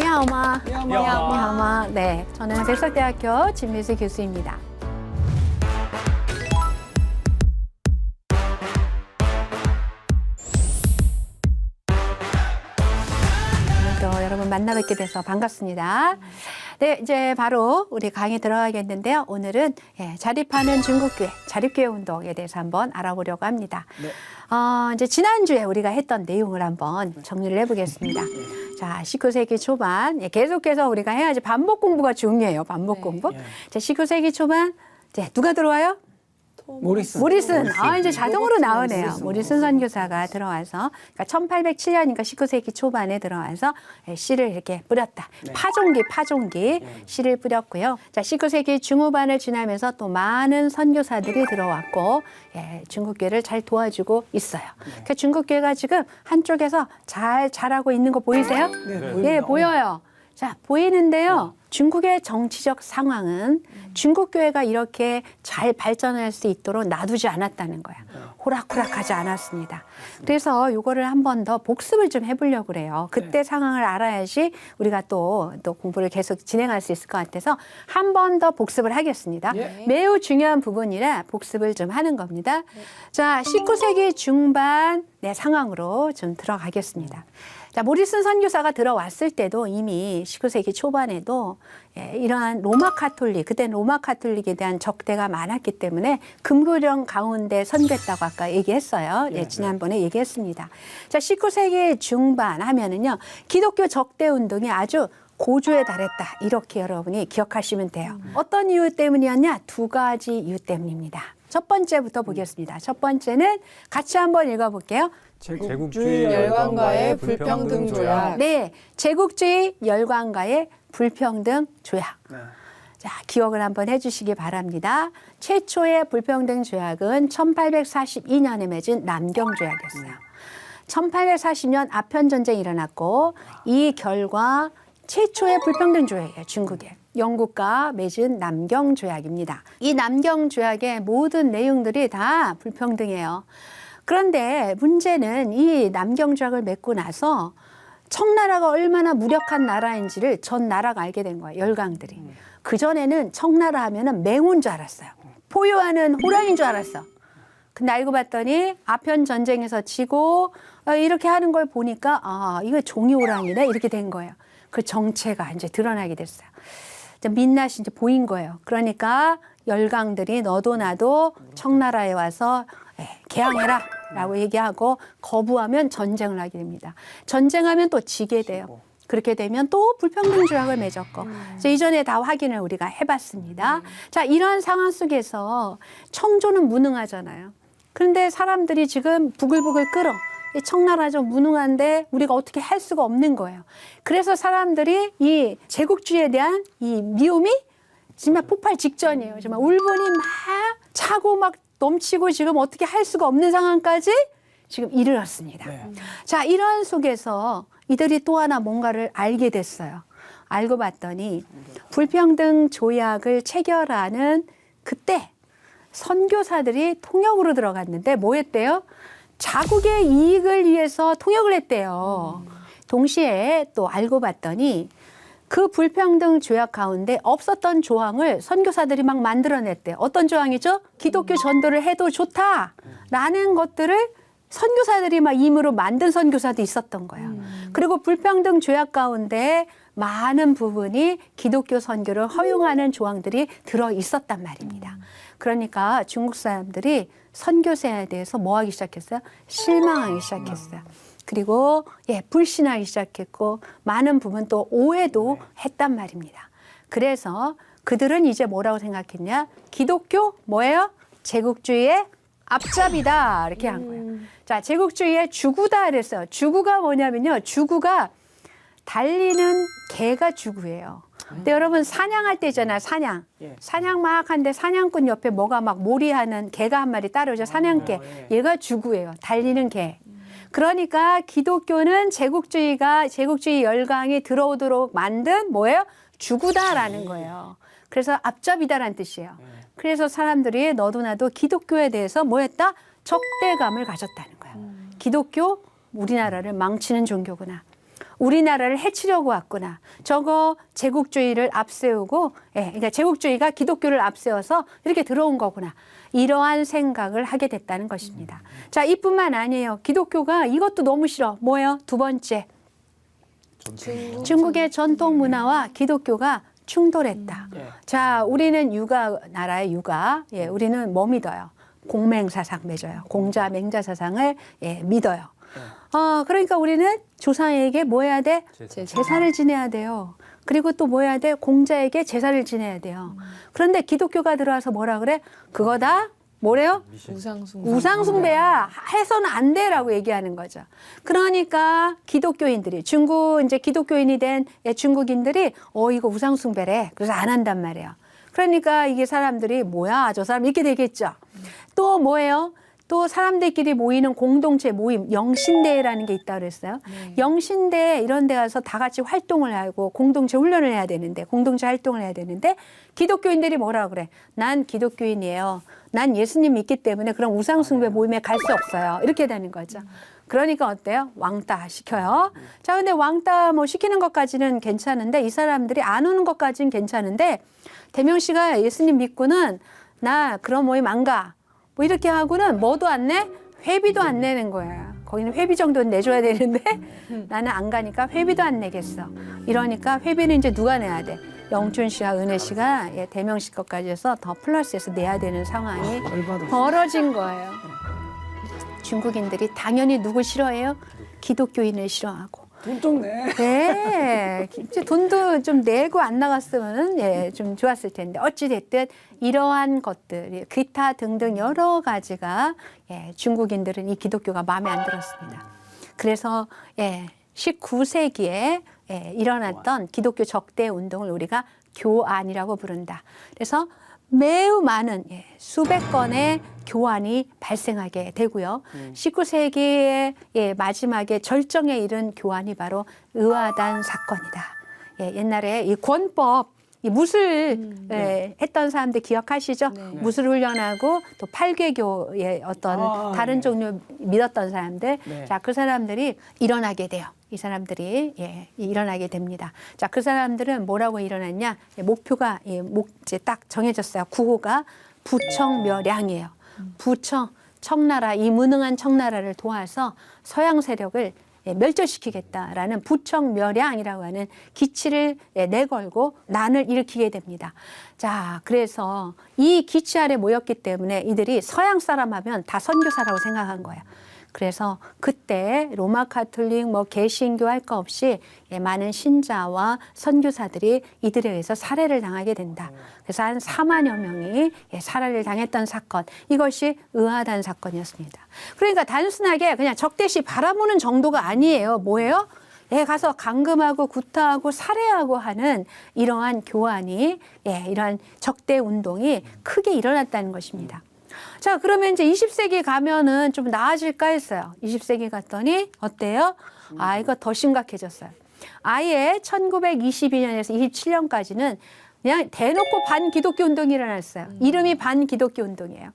니하오마. 니하오마. 니하오마. 네, 저는 백석대학교 진미수 교수입니다. 오늘도 여러분 만나 뵙게 돼서 반갑습니다. 네, 이제 바로 우리 강의 들어가겠는데요. 오늘은 예, 자립하는 중국교회, 자립교회 운동에 대해서 한번 알아보려고 합니다. 네. 어, 이제 지난주에 우리가 했던 내용을 한번 정리를 해보겠습니다. 자, 19세기 초반, 예, 계속해서 우리가 해야지 반복 공부가 중요해요. 반복 네. 공부. 예. 자, 19세기 초반, 이제 누가 들어와요? 모리슨. 모리슨. 아, 이제 자동으로 나오네요. 모리슨. 선교사가 들어와서, 그러니까 1807년이니까 19세기 초반에 들어와서 예, 씨를 이렇게 뿌렸다. 네. 파종기, 파종기 씨를 뿌렸고요. 자, 19세기 중후반을 지나면서 또 많은 선교사들이 들어왔고, 예, 중국교회를 잘 도와주고 있어요. 네. 그 중국교회가 지금 한쪽에서 잘 자라고 있는 거 보이세요? 네, 예. 보여요. 자, 보이는데요. 중국의 정치적 상황은 중국 교회가 이렇게 잘 발전할 수 있도록 놔두지 않았다는 거야. 호락호락하지 않았습니다. 그래서 요거를 한 번 더 복습을 좀 해보려고 그래요. 그때 상황을 알아야지 우리가 또, 또 공부를 계속 진행할 수 있을 것 같아서 한 번 더 복습을 하겠습니다. 예. 매우 중요한 부분이라 복습을 좀 하는 겁니다. 자, 19세기 중반 네, 상황으로 좀 들어가겠습니다. 자, 모리슨 선교사가 들어왔을 때도 이미 19세기 초반에도 예, 이러한 로마 카톨릭, 그때 로마 카톨릭에 대한 적대가 많았기 때문에 금교령 가운데 선교했다고 아까 얘기했어요. 예, 예, 지난번에 얘기했습니다. 자, 19세기 중반 하면은요, 기독교 적대 운동이 아주 고조에 달했다. 이렇게 여러분이 기억하시면 돼요. 어떤 이유 때문이었냐? 두 가지 이유 때문입니다. 첫 번째부터 보겠습니다. 첫 번째는 같이 한번 읽어볼게요. 제국주의 열강과의 불평등 조약. 네, 제국주의 열광과의 불평등 조약. 네. 자, 기억을 한번 해주시기 바랍니다. 최초의 불평등 조약은 1842년에 맺은 남경 조약이었어요. 1840년 아편 전쟁이 일어났고 이 결과 최초의 불평등 조약이에요. 중국에. 영국과 맺은 남경 조약입니다. 이 남경 조약의 모든 내용들이 다 불평등해요. 그런데 문제는 이 남경 조약을 맺고 나서 청나라가 얼마나 무력한 나라인지를 전 나라가 알게 된 거예요. 열강들이. 그 전에는 청나라 하면은 맹우인 줄 알았어요. 포효하는 호랑이인 줄 알았어. 근데 알고 봤더니 아편 전쟁에서 지고 어, 이렇게 하는 걸 보니까 아 이거 종이 호랑이네 이렇게 된 거예요. 그 정체가 이제 드러나게 됐어요. 이제 민낯이 이제 보인 거예요. 그러니까 열강들이 너도 나도 청나라에 와서 예, 개항해라 라고 얘기하고 거부하면 전쟁을 하게 됩니다. 전쟁하면 또 지게 돼요. 그렇게 되면 또 불평등 조약을 맺었고 그래서 이전에 다 확인을 우리가 해봤습니다. 자 이런 상황 속에서 청조는 무능하잖아요. 그런데 사람들이 지금 부글부글 끓어. 이 청나라 좀 무능한데 우리가 어떻게 할 수가 없는 거예요. 그래서 사람들이 이 제국주의에 대한 이 미움이 정말 폭발 직전이에요. 정말 울분이 막 차고 막 넘치고 지금 어떻게 할 수가 없는 상황까지 지금 이르렀습니다. 네. 자, 이런 속에서 이들이 또 하나 뭔가를 알게 됐어요. 알고 봤더니 불평등 조약을 체결하는 그때 선교사들이 통역으로 들어갔는데 뭐 했대요? 자국의 이익을 위해서 통역을 했대요. 동시에 또 알고 봤더니 그 불평등 조약 가운데 없었던 조항을 선교사들이 막 만들어냈대요. 어떤 조항이죠? 기독교 전도를 해도 좋다라는 것들을 선교사들이 막 임으로 만든 선교사도 있었던 거예요. 그리고 불평등 조약 가운데 많은 부분이 기독교 선교를 허용하는 조항들이 들어 있었단 말입니다. 그러니까 중국 사람들이 선교사에 대해서 뭐 하기 시작했어요? 실망하기 시작했어요. 그리고 예, 불신하기 시작했고 많은 부분 또 오해도 했단 말입니다. 그래서 그들은 이제 뭐라고 생각했냐? 기독교 뭐예요? 제국주의의 앞잡이다 이렇게 한 거예요. 자, 제국주의의 주구다 그랬어요. 주구가 뭐냐면요. 주구가 달리는 개가 주구예요. 근데 여러분 사냥할 때 있잖아요. 사냥. 예. 사냥 막 하는데 사냥꾼 옆에 뭐가 막 몰이하는 개가 한 마리 따라오죠. 사냥개. 어, 예. 얘가 주구예요. 달리는 개. 그러니까 기독교는 제국주의가 제국주의 열강이 들어오도록 만든 뭐예요? 주구다라는 거예요. 그래서 앞잡이다라는 뜻이에요. 그래서 사람들이 너도 나도 기독교에 대해서 뭐 했다? 적대감을 가졌다는 거예요. 기독교 우리나라를 망치는 종교구나. 우리나라를 해치려고 왔구나. 저거 제국주의를 앞세우고, 예, 그러니까 제국주의가 기독교를 앞세워서 이렇게 들어온 거구나. 이러한 생각을 하게 됐다는 것입니다. 자, 이뿐만 아니에요. 기독교가 이것도 너무 싫어. 뭐예요? 두 번째. 중국의 전통 문화와 기독교가 충돌했다. 예. 자, 우리는 육아 나라의 육아, 예, 우리는 뭐 믿어요? 공맹 사상 맺어요. 공자 맹자 사상을 예, 믿어요. 어, 그러니까 우리는 조상에게 뭐 해야 돼? 제사. 제사를 지내야 돼요. 그리고 또 뭐 해야 돼? 공자에게 제사를 지내야 돼요. 그런데 기독교가 들어와서 뭐라 그래? 그거다 뭐래요? 우상숭. 우상숭배야 해서는 안 돼라고 얘기하는 거죠. 그러니까 기독교인들이 중국 이제 기독교인이 된 예, 중국인들이 어 이거 우상숭배래. 그래서 안 한단 말이에요. 그러니까 이게 사람들이 뭐야 저 사람 이렇게 되겠죠. 또 뭐예요? 또 사람들끼리 모이는 공동체 모임 영신대회라는 게 있다 그랬어요. 영신대 이런 데 가서 다 같이 활동을 하고 공동체 훈련을 해야 되는데 공동체 활동을 해야 되는데 기독교인들이 뭐라 그래? 난 기독교인이에요. 난 예수님 믿기 때문에 그런 우상 숭배 모임에 갈 수 없어요. 이렇게 되는 거죠. 그러니까 어때요? 왕따 시켜요. 자, 근데 왕따 뭐 시키는 것까지는 괜찮은데 이 사람들이 안 오는 것까지는 괜찮은데 대명 씨가 예수님 믿고는 나 그런 모임 안 가. 뭐 이렇게 하고는 뭐도 안 내? 회비도 안 내는 거야. 거기는 회비 정도는 내줘야 되는데 나는 안 가니까 회비도 안 내겠어. 이러니까 회비는 이제 누가 내야 돼? 영춘 씨와 은혜 씨가 예, 대명 씨 것까지 해서 더 플러스해서 내야 되는 상황이 벌어진 거예요. 중국인들이 당연히 누구 싫어해요? 기독교인을 싫어하고. 돈 좀 내. 네. 돈도 좀 내고 안 나갔으면 예, 좀 좋았을 텐데. 어찌됐든 이러한 것들, 기타 등등 여러 가지가 예, 중국인들은 이 기독교가 마음에 안 들었습니다. 그래서 예, 19세기에 예, 일어났던 기독교 적대 운동을 우리가 교안이라고 부른다. 그래서 매우 많은 예, 수백 건의 교환이 발생하게 되고요. 19세기의 예, 마지막에 절정에 이른 교환이 바로 의화단 사건이다. 예, 옛날에 이 권법 이 무술 예, 했던 사람들 기억하시죠? 무술 훈련하고 또 팔괴교의 어떤 아, 다른 네. 종류 믿었던 사람들, 네. 자 그 사람들이 일어나게 돼요. 이 사람들이 예, 일어나게 됩니다. 자, 그 사람들은 뭐라고 일어났냐? 예, 목표가 예, 목 이제 딱 정해졌어요. 구호가 부청멸량이에요. 부청 청나라 이 무능한 청나라를 도와서 서양 세력을 예, 멸절시키겠다라는 부청멸량이라고 하는 기치를 예, 내걸고 난을 일으키게 됩니다. 자, 그래서 이 기치 아래 모였기 때문에 이들이 서양 사람 하면 다 선교사라고 생각한 거예요. 그래서 그때 로마 카톨릭 뭐 개신교 할 거 없이 예, 많은 신자와 선교사들이 이들에 의해서 살해를 당하게 된다. 그래서 한 4만여 명이 예, 살해를 당했던 사건. 이것이 의아단 사건이었습니다. 그러니까 단순하게 그냥 적대시 바라보는 정도가 아니에요. 뭐예요? 예, 가서 감금하고 구타하고 살해하고 하는 이러한 교환이 예, 이러한 적대 운동이 크게 일어났다는 것입니다. 자, 그러면 이제 20세기 가면은 좀 나아질까 했어요. 20세기 갔더니 어때요? 아, 이거 더 심각해졌어요. 아예 1922년에서 27년까지는 그냥 대놓고 반기독교 운동이 일어났어요. 이름이 반기독교 운동이에요.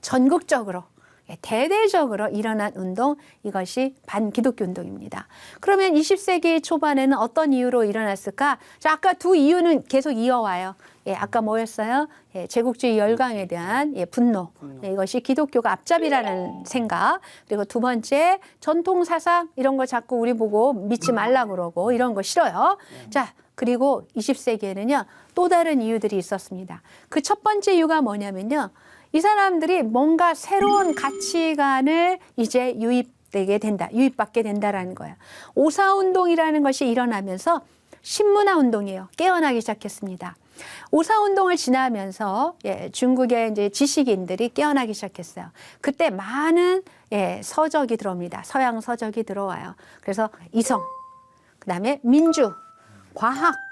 전국적으로 예, 대대적으로 일어난 운동 이것이 반기독교 운동입니다. 그러면 20세기 초반에는 어떤 이유로 일어났을까? 자, 아까 두 이유는 계속 이어와요. 예, 아까 뭐였어요? 예, 제국주의 열강에 대한 예, 분노. 예, 이것이 기독교가 앞잡이라는 생각. 그리고 두 번째 전통 사상 이런 거 자꾸 우리 보고 믿지 말라 그러고 이런 거 싫어요. 자, 그리고 20세기에는요 또 다른 이유들이 있었습니다. 그 첫 번째 이유가 뭐냐면요. 이 사람들이 뭔가 새로운 가치관을 이제 유입되게 된다, 유입받게 된다라는 거예요. 오사 운동이라는 것이 일어나면서 신문화 운동이에요. 깨어나기 시작했습니다. 오사 운동을 지나면서 예, 중국의 이제 지식인들이 깨어나기 시작했어요. 그때 많은 예, 서적이 들어옵니다. 서양 서적이 들어와요. 그래서 이성, 그 다음에 민주, 과학 예,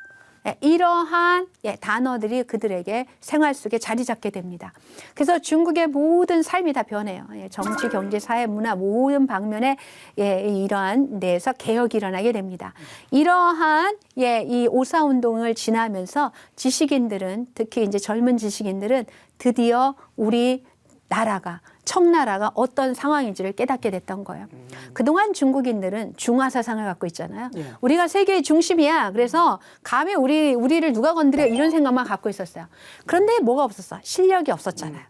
이러한 예, 단어들이 그들에게 생활 속에 자리 잡게 됩니다. 그래서 중국의 모든 삶이 다 변해요. 예, 정치, 경제, 사회, 문화 모든 방면에 예, 이러한 데에서 개혁이 일어나게 됩니다. 이러한 예, 이 오사 운동을 지나면서 지식인들은 특히 이제 젊은 지식인들은 드디어 우리 나라가 청나라가 어떤 상황인지를 깨닫게 됐던 거예요. 그동안 중국인들은 중화 사상을 갖고 있잖아요. 예. 우리가 세계의 중심이야. 그래서 감히 우리 우리를 누가 건드려 이런 생각만 갖고 있었어요. 그런데 뭐가 없었어? 실력이 없었잖아요.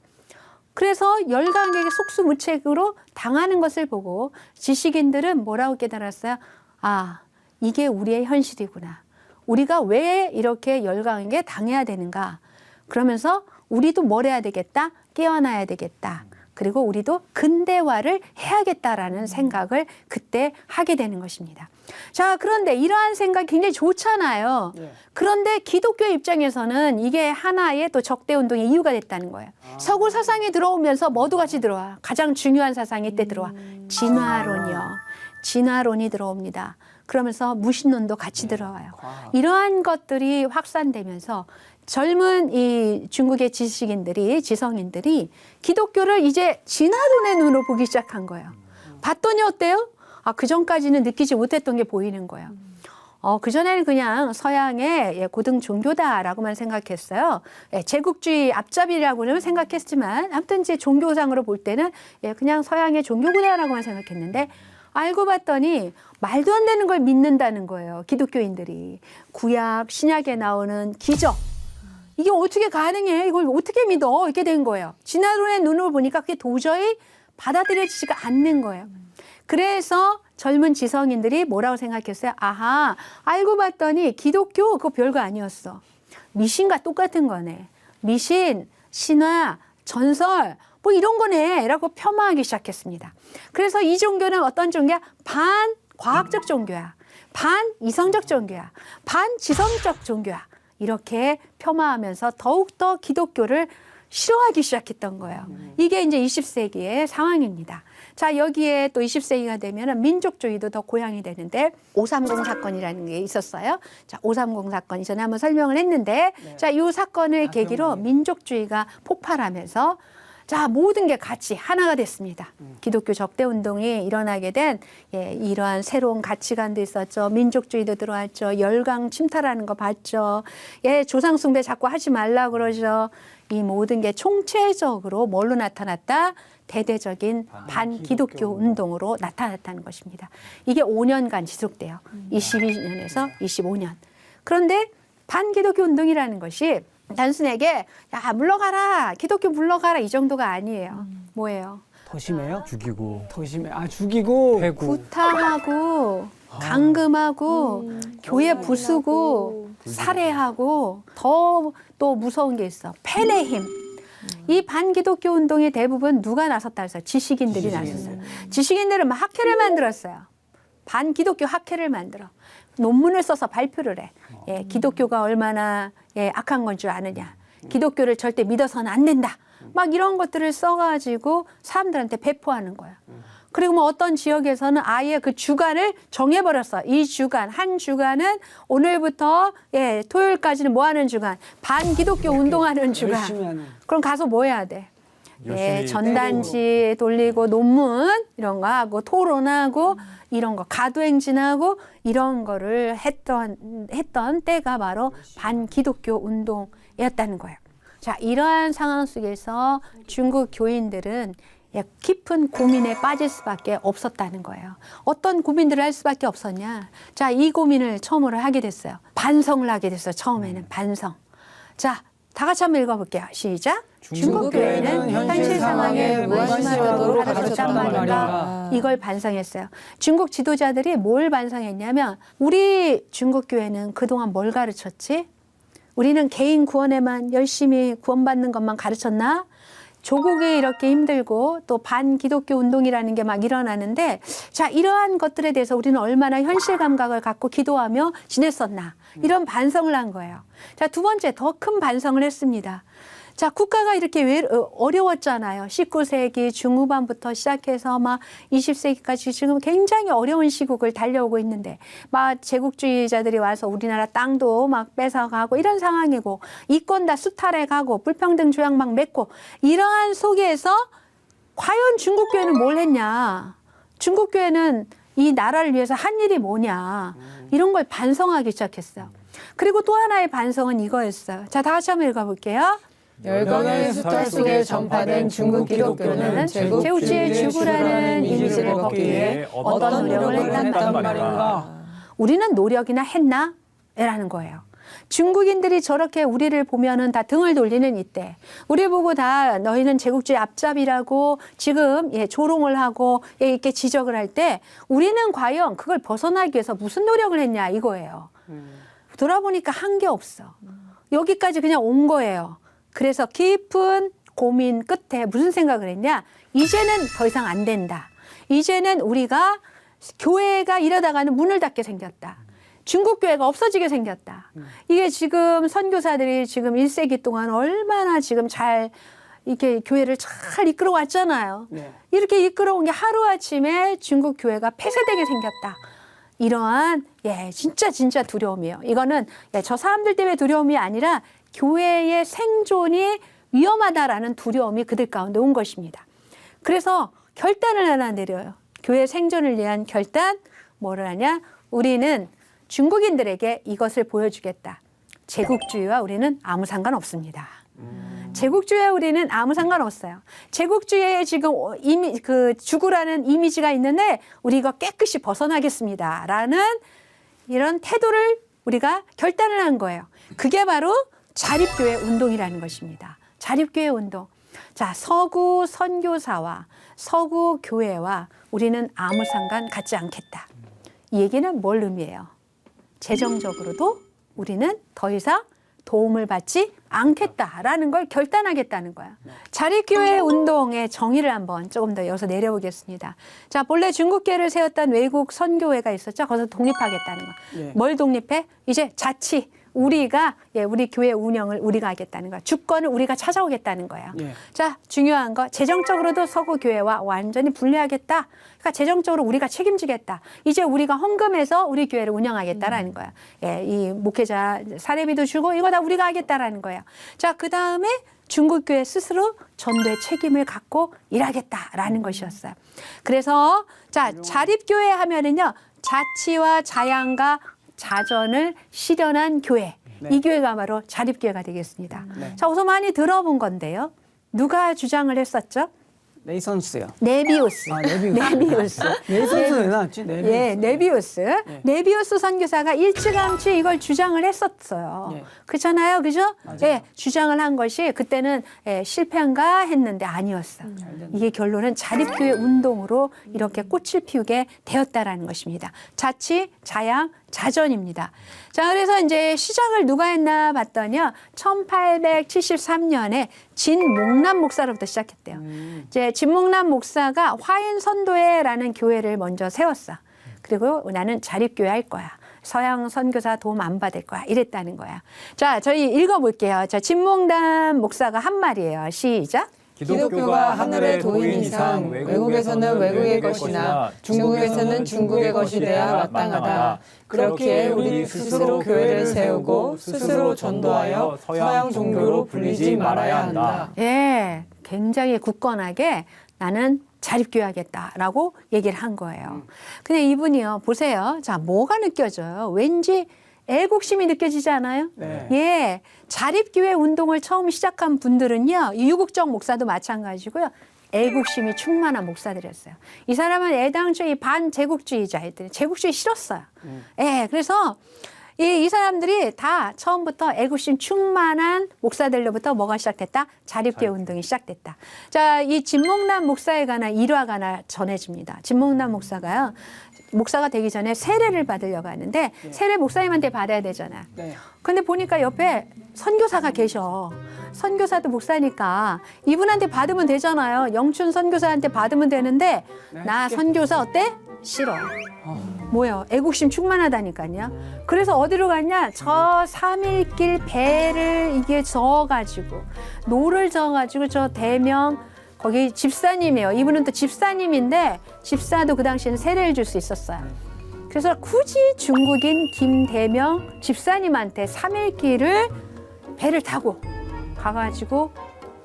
그래서 열강에게 속수무책으로 당하는 것을 보고 지식인들은 뭐라고 깨달았어요? 아, 이게 우리의 현실이구나. 우리가 왜 이렇게 열강에게 당해야 되는가? 그러면서 우리도 뭘 해야 되겠다? 깨어나야 되겠다. 그리고 우리도 근대화를 해야겠다라는 생각을 그때 하게 되는 것입니다. 자, 그런데 이러한 생각이 굉장히 좋잖아요. 예. 그런데 기독교 입장에서는 이게 하나의 또 적대 운동의 이유가 됐다는 거예요. 서구 사상이 들어오면서 뭐도 같이 들어와. 가장 중요한 사상이 이때 들어와. 진화론이요. 진화론이 들어옵니다. 그러면서 무신론도 같이 들어와요. 과학. 이러한 것들이 확산되면서 젊은 이 중국의 지식인들이 지성인들이 기독교를 이제 진화론의 눈으로 보기 시작한 거예요. 봤더니 어때요? 아, 그 전까지는 느끼지 못했던 게 보이는 거예요. 어, 그전에는 그냥 서양의 예, 고등 종교다라고만 생각했어요. 예, 제국주의 앞잡이라고는 생각했지만, 아무튼 이제 종교상으로 볼 때는 예, 그냥 서양의 종교구나라고만 생각했는데, 알고 봤더니 말도 안 되는 걸 믿는다는 거예요. 기독교인들이. 구약, 신약에 나오는 기적. 이게 어떻게 가능해? 이걸 어떻게 믿어? 이렇게 된 거예요. 진화론의 눈으로 보니까 그게 도저히 받아들여지지가 않는 거예요. 그래서 젊은 지성인들이 뭐라고 생각했어요? 아하, 알고 봤더니 기독교 그거 별거 아니었어. 미신과 똑같은 거네. 미신, 신화, 전설, 뭐 이런 거네. 라고 폄하하기 시작했습니다. 그래서 이 종교는 어떤 종교야? 반 과학적 종교야. 반 이성적 종교야. 반 지성적 종교야. 이렇게 폄하하면서 더욱더 기독교를 싫어하기 시작했던 거예요. 이게 이제 20세기의 상황입니다. 자, 여기에 또 20세기가 되면 민족주의도 더 고양이 되는데 530 사건이라는 게 있었어요. 자, 530 사건 이전에 한번 설명을 했는데 자, 이 사건을 계기로 민족주의가 폭발하면서 자, 모든 게 같이 하나가 됐습니다. 기독교 적대 운동이 일어나게 된 예, 이러한 새로운 가치관도 있었죠. 민족주의도 들어왔죠. 열강 침탈하는 거 봤죠. 예, 조상 숭배 자꾸 하지 말라 그러죠. 이 모든 게 총체적으로 뭘로 나타났다? 대대적인 반기독교 운동으로 나타났다는 것입니다. 이게 5년간 지속돼요. 22년에서 25년. 그런데 반기독교 운동이라는 것이 단순하게 야 물러가라 기독교 물러가라 이 정도가 아니에요. 뭐예요? 더 심해요? 죽이고 더 심해. 아 죽이고 패고 구타하고 감금하고 교회 부수고 살해하고 더 또 무서운 게 있어 폐례힘. 이 반기독교 운동의 대부분 누가 나섰다 해서 지식인들이 나섰어요. 지식인들은 막 학회를 만들었어요. 반기독교 학회를 만들어 논문을 써서 발표를 해. 예, 기독교가 얼마나 예, 악한 건 줄 아느냐. 기독교를 절대 믿어서는 안 된다. 막 이런 것들을 써가지고 사람들한테 배포하는 거야. 그리고 뭐 어떤 지역에서는 아예 그 주간을 정해버렸어. 이 주간, 한 주간은 오늘부터 예, 토요일까지는 뭐 하는 주간? 반기독교 운동하는 주간. 하는. 그럼 가서 뭐 해야 돼? 예, 전단지 돌리고 논문 이런 거 하고 토론하고 이런 거 가도행진하고 이런 거를 했던 했던 때가 바로 반기독교 운동이었다는 거예요. 자, 이러한 상황 속에서 중국 교인들은 예, 깊은 고민에 빠질 수밖에 없었다는 거예요. 어떤 고민들을 할 수밖에 없었냐? 자, 이 고민을 처음으로 하게 됐어요. 반성을 하게 됐어요. 처음에는 반성. 자, 다 같이 한번 읽어볼게요. 시작. 중국 교회는 현실 상황에 무관심하도록 가르쳤단 말인가. 이걸 반성했어요. 중국 지도자들이 뭘 반성했냐면 우리 중국 교회는 그동안 뭘 가르쳤지? 우리는 개인 구원에만 열심히 구원받는 것만 가르쳤나? 조국이 이렇게 힘들고 또 반기독교 운동이라는 게 막 일어나는데 자 이러한 것들에 대해서 우리는 얼마나 현실 감각을 갖고 기도하며 지냈었나 이런 반성을 한 거예요. 자 두 번째 더 큰 반성을 했습니다. 자 국가가 이렇게 왜 어, 어려웠잖아요. 19세기 중후반부터 시작해서 막 20세기까지 지금 굉장히 어려운 시국을 달려오고 있는데 막 제국주의자들이 와서 우리나라 땅도 막 뺏어가고 이런 상황이고 이권 다 수탈해 가고 불평등 조약 막 맺고 이러한 속에서 과연 중국 교회는 뭘 했냐? 중국 교회는 이 나라를 위해서 한 일이 뭐냐? 이런 걸 반성하기 시작했어요. 그리고 또 하나의 반성은 이거였어요. 자, 다 같이 한번 읽어볼게요. 열강의 수탈 속에 전파된 중국 기독교는 제국 제국주의의 주의를 죽으라는 이미지를 걷기 위해 어떤 노력을 했단 말인가? 우리는 노력이나 했나? 라는 거예요. 중국인들이 저렇게 우리를 보면은 다 등을 돌리는 이때, 우리 보고 다 너희는 제국주의 앞잡이라고 지금 예, 조롱을 하고 예, 이렇게 지적을 할 때 우리는 과연 그걸 벗어나기 위해서 무슨 노력을 했냐 이거예요. 돌아보니까 한 게 없어. 여기까지 그냥 온 거예요. 그래서 깊은 고민 끝에 무슨 생각을 했냐? 이제는 더 이상 안 된다. 이제는 우리가 교회가 이러다가는 문을 닫게 생겼다. 중국 교회가 없어지게 생겼다. 이게 지금 선교사들이 지금 1세기 동안 얼마나 지금 잘 이렇게 교회를 잘 이끌어 왔잖아요. 네. 이렇게 이끌어온 게 하루아침에 중국 교회가 폐쇄되게 생겼다. 이러한 예 진짜 진짜 두려움이에요. 이거는 예, 저 사람들 때문에 두려움이 아니라 교회의 생존이 위험하다라는 두려움이 그들 가운데 온 것입니다. 그래서 결단을 하나 내려요. 교회 생존을 위한 결단 뭐를 하냐? 우리는 중국인들에게 이것을 보여주겠다. 제국주의와 우리는 아무 상관 없습니다. 제국주의에 우리는 아무 상관 없어요. 제국주의에 지금 이미 그 죽으라는 이미지가 있는데 우리 이거 깨끗이 벗어나겠습니다라는 이런 태도를 우리가 결단을 한 거예요. 그게 바로 자립교회 운동이라는 것입니다. 자립교회 운동. 자, 서구 선교사와 서구 교회와 우리는 아무 상관 갖지 않겠다. 이 얘기는 뭘 의미해요? 재정적으로도 우리는 더 이상 도움을 받지 않겠다라는 걸 결단하겠다는 거야. 자립교회 운동의 정의를 한번 조금 더 여기서 내려보겠습니다. 자, 본래 중국계를 세웠던 외국 선교회가 있었죠. 거기서 독립하겠다는 거. 네. 뭘 독립해? 이제 자치. 우리가 예, 우리 교회 운영을 우리가 하겠다는 거야. 주권을 우리가 찾아오겠다는 거야. 예. 자, 중요한 거 재정적으로도 서구 교회와 완전히 분리하겠다. 그러니까 재정적으로 우리가 책임지겠다. 이제 우리가 헌금해서 우리 교회를 운영하겠다라는 거야. 예, 이 목회자 사례비도 주고 이거 다 우리가 하겠다라는 거예요. 자, 그 다음에 중국 교회 스스로 전도의 책임을 갖고 일하겠다라는 것이었어요. 그래서 자, 자립 교회 하면은요. 자치와 자양과 자전을 실현한 교회. 네. 이 교회가 바로 자립교회가 되겠습니다. 네. 자, 우선 많이 들어본 건데요. 누가 주장을 했었죠? 네이선스요. 네비우스. 아, 네비우스. 네비우스. 네이선스 왜 나왔지? 네이선스. 예, 네비우스. 네. 네비우스 선교사가 일찌감치 이걸 주장을 했었어요. 예. 그렇잖아요. 그죠? 맞아요. 예, 주장을 한 것이 그때는 예, 실패한가 했는데 아니었어. 이게 결론은 자립교회 운동으로 이렇게 꽃을 피우게 되었다라는 것입니다. 자치, 자양, 자전입니다. 자, 그래서 이제 시작을 누가 했나 봤더니요. 1873년에 진목남 목사로부터 시작했대요. 음. 이제 진목남 목사가 화인 선도회라는 교회를 먼저 세웠어. 그리고 나는 자립교회 할 거야. 서양 선교사 도움 안 받을 거야. 이랬다는 거야. 자, 저희 읽어볼게요. 자, 진목남 목사가 한 말이에요. 시작. 기독교가 하늘의 도인 이상 외국에서는 외국의 것이나 중국에서는 중국의 것이 돼야 마땅하다. 그렇게 우리 스스로 교회를 세우고 스스로 전도하여 서양 종교로 불리지 말아야 한다. 예, 굉장히 굳건하게 나는 자립교회 하겠다라고 얘기를 한 거예요. 근데 이분이요, 보세요. 자, 뭐가 느껴져요? 왠지 애국심이 느껴지지 않아요? 네. 예. 자립교회 운동을 처음 시작한 분들은요, 이 유국정 목사도 마찬가지고요. 애국심이 충만한 목사들이었어요. 이 사람은 애당초에 반제국주의자였더니 제국주의 싫었어요. 예, 그래서 이, 이 사람들이 다 처음부터 애국심 충만한 목사들로부터 뭐가 시작됐다? 자립교회 운동이 시작됐다. 자, 이 진목남 목사에 관한 일화가 하나 전해집니다. 진목남 목사가요. 목사가 되기 전에 세례를 받으려고 하는데 세례 목사님한테 받아야 되잖아. 네. 근데 보니까 옆에 선교사가 계셔. 선교사도 목사니까 이분한테 받으면 되잖아요. 영춘 선교사한테 받으면 되는데 네, 나 쉽게. 선교사 어때? 싫어. 어. 뭐요? 애국심 충만하다니까요. 그래서 어디로 갔냐? 저 삼일길 배를 이게 저어가지고 노를 저어가지고 저 대명 거기 집사님이에요. 이분은 또 집사님인데 집사도 그 당시에는 세례를 줄 수 있었어요. 그래서 굳이 중국인 김대명 집사님한테 삼일길을 배를 타고 가가지고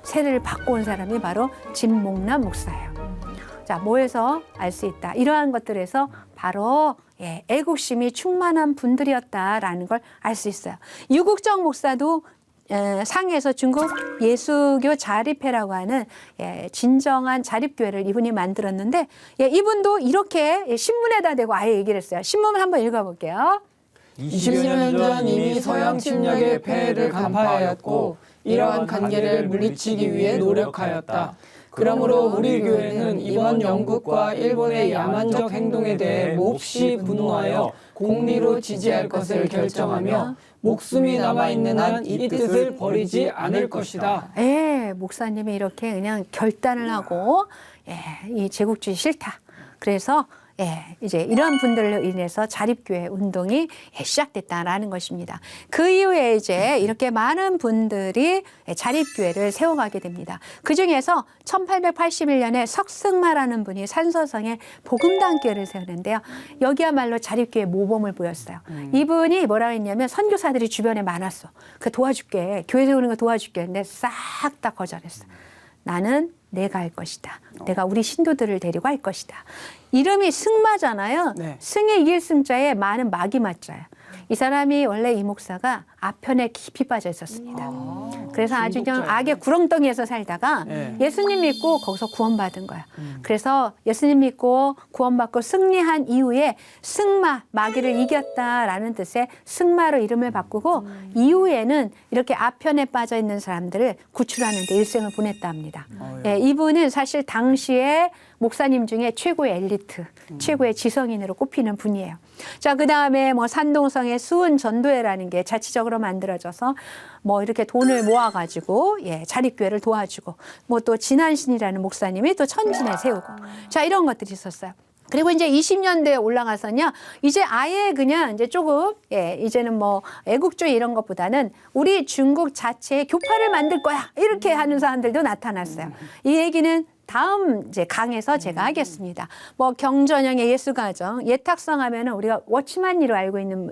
세례를 받고 온 사람이 바로 진목남 목사예요. 자, 뭐에서 알 수 있다. 이러한 것들에서 바로 예, 애국심이 충만한 분들이었다라는 걸 알 수 있어요. 유국정 목사도 에, 상에서 중국 예수교 자립회라고 하는 예, 진정한 자립교회를 이분이 만들었는데 예, 이분도 이렇게 예, 신문에다 대고 아예 얘기를 했어요. 신문을 한번 읽어볼게요. 20년 전 이미 서양 침략의 폐해를 간파하였고 이러한 관계를 물리치기 위해 노력하였다. 그러므로 우리 교회는 이번 영국과 일본의 야만적 행동에 대해 몹시 분노하여 공리로 지지할 것을 결정하며 목숨이 남아있는 한 이 뜻을 버리지 않을 것이다. 예, 목사님이 이렇게 그냥 결단을 하고 예, 이 제국주의 싫다. 그래서 예, 이제 이런 분들로 인해서 자립교회 운동이 예, 시작됐다라는 것입니다. 그 이후에 이제 이렇게 많은 분들이 예, 자립교회를 세워가게 됩니다. 그 중에서 1881년에 석승마라는 분이 산서성에 복음단교회를 세우는데요. 여기야말로 자립교회 모범을 보였어요. 이분이 뭐라 했냐면 선교사들이 주변에 많았어. 그 도와줄게. 교회 세우는 거 도와줄게. 근데 싹 다 거절했어. 나는 내가 할 것이다. 내가 우리 신도들을 데리고 할 것이다. 이름이 승마잖아요. 네. 승의 이일승자에 많은 막이 맞자요. 이 사람이 원래 이 목사가 아편에 깊이 빠져 있었습니다. 그래서 아주 그냥. 악의 구렁텅이에서 살다가 네. 예수님 믿고 거기서 구원받은 거야. 그래서 예수님 믿고 구원받고 승리한 이후에 승마, 마귀를 이겼다라는 뜻의 승마로 이름을 바꾸고 이후에는 이렇게 아편에 빠져 있는 사람들을 구출하는 데 일생을 보냈다 합니다. 어휴. 예, 이분은 사실 당시에 목사님 중에 최고의 엘리트, 최고의 지성인으로 꼽히는 분이에요. 자, 그 다음에 뭐 산동성 의 수은 전도회라는 게 자치적으로 만들어져서 뭐 이렇게 돈을 모아가지고 예, 자립교회를 도와주고 뭐 또 진한신이라는 목사님이 또 천진에 세우고 자, 이런 것들이 있었어요. 그리고 이제 20년대에 올라가서냐 이제 아예 그냥 이제 조금 예 이제는 뭐 애국주의 이런 것보다는 우리 중국 자체의 교파를 만들 거야 이렇게 하는 사람들도 나타났어요. 이 얘기는 다음 이제 강에서 제가 하겠습니다. 뭐 경전형의 예수가정 예탁성 하면은 우리가 워치만리로 알고 있는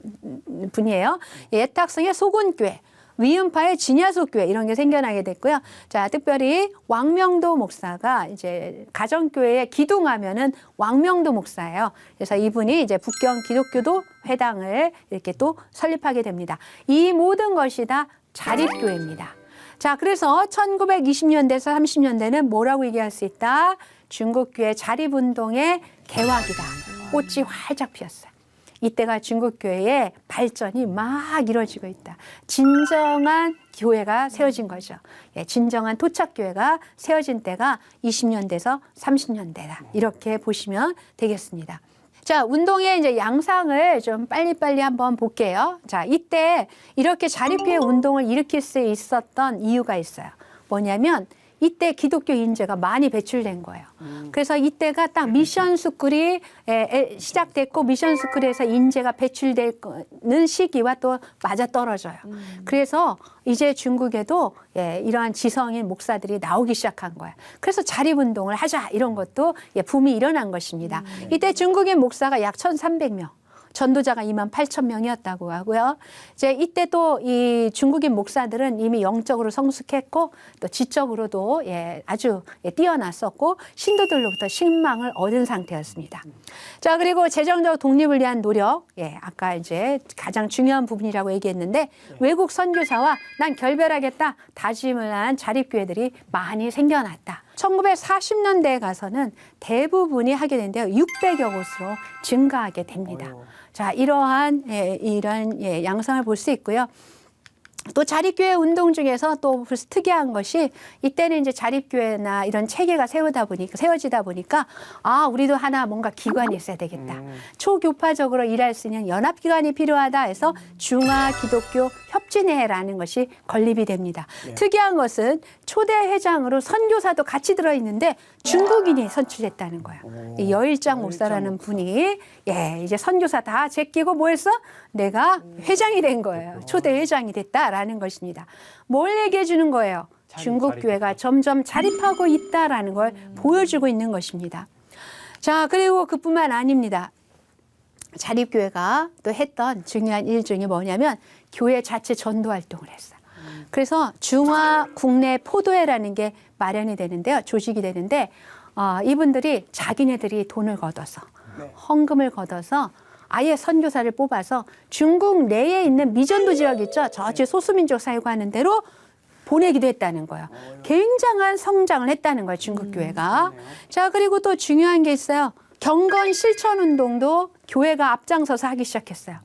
분이에요. 예탁성의 소곤교회. 위음파의 진야속교회 이런 게 생겨나게 됐고요. 자, 특별히 왕명도 목사가 이제 가정교회에 기둥하면은 왕명도 목사예요. 그래서 이분이 이제 북경 기독교도 회당을 이렇게 또 설립하게 됩니다. 이 모든 것이 다 자립교회입니다. 자, 그래서 1920년대에서 30년대는 뭐라고 얘기할 수 있다? 중국교회 자립운동의 개화기다. 꽃이 활짝 피었어요. 이때가 중국교회의 발전이 막 이루어지고 있다. 진정한 교회가 세워진 거죠. 예, 진정한 토착교회가 세워진 때가 20년대에서 30년대다. 이렇게 보시면 되겠습니다. 자, 운동의 이제 양상을 좀 빨리빨리 한번 볼게요. 자, 이때 이렇게 자립교회 운동을 일으킬 수 있었던 이유가 있어요. 뭐냐면 이때 기독교 인재가 많이 배출된 거예요. 그래서 이때가 딱 미션 스쿨이 에, 에, 시작됐고 미션 스쿨에서 인재가 배출되는 시기와 또 맞아 떨어져요. 그래서 이제 중국에도 예, 이러한 지성인 목사들이 나오기 시작한 거예요. 그래서 자립 운동을 하자 이런 것도 예, 붐이 일어난 것입니다. 이때 중국인 목사가 약 1,300명. 전도자가 2만 8천 명이었다고 하고요. 이제 이때 또이 중국인 목사들은 이미 영적으로 성숙했고 또 지적으로도 예, 아주 예, 뛰어났었고 신도들로부터 신망을 얻은 상태였습니다. 자 그리고 재정적 독립을 위한 노력, 예, 아까 이제 가장 중요한 부분이라고 얘기했는데 외국 선교사와 난 결별하겠다 다짐을 한 자립교회들이 많이 생겨났다. 1940년대에 가서는 대부분이 하게 되는데요. 600여 곳으로 증가하게 됩니다. 자, 이러한 예, 이런 예, 양상을 볼 수 있고요. 또 자립교회 운동 중에서 또 특이한 것이 이때는 이제 자립교회나 이런 체계가 세우다 보니까 세워지다 보니까 아 우리도 하나 뭔가 기관이 있어야 되겠다 초교파적으로 일할 수 있는 연합 기관이 필요하다 해서 중화 기독교 협진회라는 것이 건립이 됩니다. 특이한 것은 초대 회장으로 선교사도 같이 들어 있는데 중국인이 선출됐다는 거예요. 이 여일장 목사라는 분이 예 이제 선교사 다 제끼고 뭐했어? 내가 회장이 된 거예요. 초대 회장이 됐다 라는 것입니다. 뭘 얘기해 주는 거예요? 중국 교회가 점점 자립하고 있다라는 걸 보여주고 있는 것입니다. 자, 그리고 그뿐만 아닙니다. 자립교회가 또 했던 중요한 일 중에 뭐냐면 교회 자체 전도 활동을 했어요. 그래서 중화 국내 포도회라는 게 마련이 되는데요. 조직이 되는데 어, 이분들이 자기네들이 돈을 걷어서 헌금을 걷어서 아예 선교사를 뽑아서 중국 내에 있는 미전도 지역 있죠. 저쪽 소수민족 살고 하는 대로 보내기도 했다는 거예요. 굉장한 성장을 했다는 거예요. 중국 교회가. 자, 그리고 또 중요한 게 있어요. 경건 실천 운동도 교회가 앞장서서 하기 시작했어요.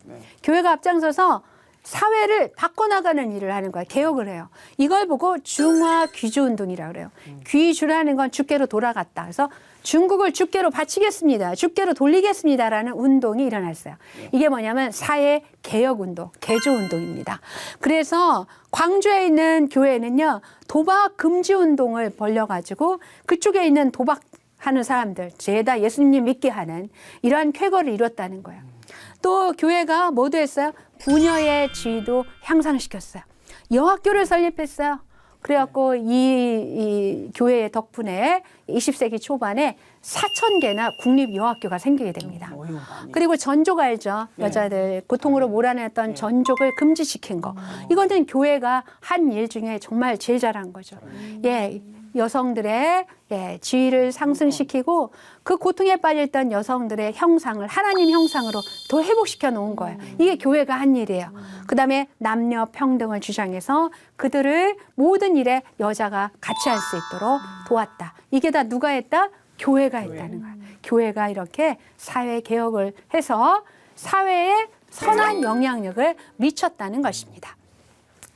교회가 앞장서서 사회를 바꿔나가는 일을 하는 거예요. 개혁을 해요. 이걸 보고 중화 귀주 운동이라고 그래요. 귀주라는 건 주께로 돌아갔다. 그래서 중국을 주께로 바치겠습니다. 주께로 돌리겠습니다라는 운동이 일어났어요. 이게 뭐냐면 사회 개혁 운동, 개조 운동입니다. 그래서 광주에 있는 교회는요, 도박 금지 운동을 벌려 가지고 그쪽에 있는 도박 하는 사람들, 죄다 예수님 믿게 하는 이러한 쾌거를 이뤘다는 거예요. 또 교회가 뭐도 했어요? 부녀의 지위도 향상시켰어요. 여학교를 설립했어요. 그래갖고 이, 이 교회의 덕분에 20세기 초반에 4천 개나 국립 여학교가 생기게 됩니다. 많이. 그리고 전족 알죠? 여자들 고통으로 몰아냈던 전족을 금지시킨 거. 이거는 교회가 한 일 중에 정말 제일 잘한 거죠. 예. 여성들의 예, 지위를 상승시키고 그 고통에 빠져있던 여성들의 형상을 하나님 형상으로 더 회복시켜 놓은 거예요. 이게 교회가 한 일이에요. 그 다음에 남녀 평등을 주장해서 그들을 모든 일에 여자가 같이 할 수 있도록 도왔다. 이게 다 누가 했다? 교회가 했다는 거야. 교회가 이렇게 사회 개혁을 해서 사회에 선한 영향력을 미쳤다는 것입니다.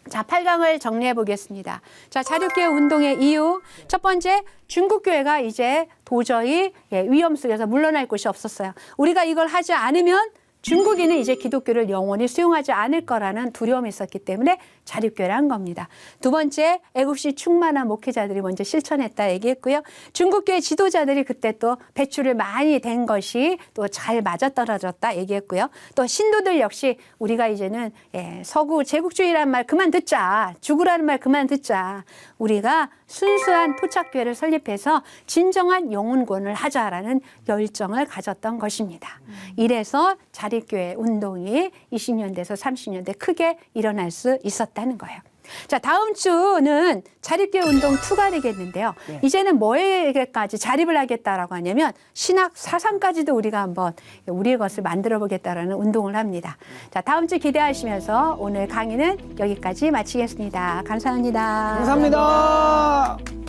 자, 8강을 정리해 보겠습니다. 자, 자유교회 운동의 이유. 첫 번째, 중국 교회가 이제 도저히 예, 위험 속에서 물러날 곳이 없었어요. 우리가 이걸 하지 않으면 중국인은 이제 기독교를 영원히 수용하지 않을 거라는 두려움이 있었기 때문에 자립교회를 한 겁니다. 두 번째, 애국시 충만한 목회자들이 먼저 실천했다 얘기했고요. 중국교회 지도자들이 그때 또 배출을 많이 된 것이 또 잘 맞아떨어졌다 얘기했고요. 또 신도들 역시 우리가 이제는 예, 서구 제국주의란 말 그만 듣자. 죽으라는 말 그만 듣자. 우리가 순수한 토착교회를 설립해서 진정한 영혼권을 하자라는 열정을 가졌던 것입니다. 이래서 자립교회 운동이 20년대에서 30년대 크게 일어날 수 있었다 는 거예요. 자, 다음 주는 자립교회 운동 투가 되겠는데요. 이제는 뭐에게까지 자립을 하겠다라고 하냐면 신학 사상까지도 우리가 한번 우리의 것을 만들어 보겠다라는 운동을 합니다. 자, 다음 주 기대하시면서 오늘 강의는 여기까지 마치겠습니다. 감사합니다. 감사합니다.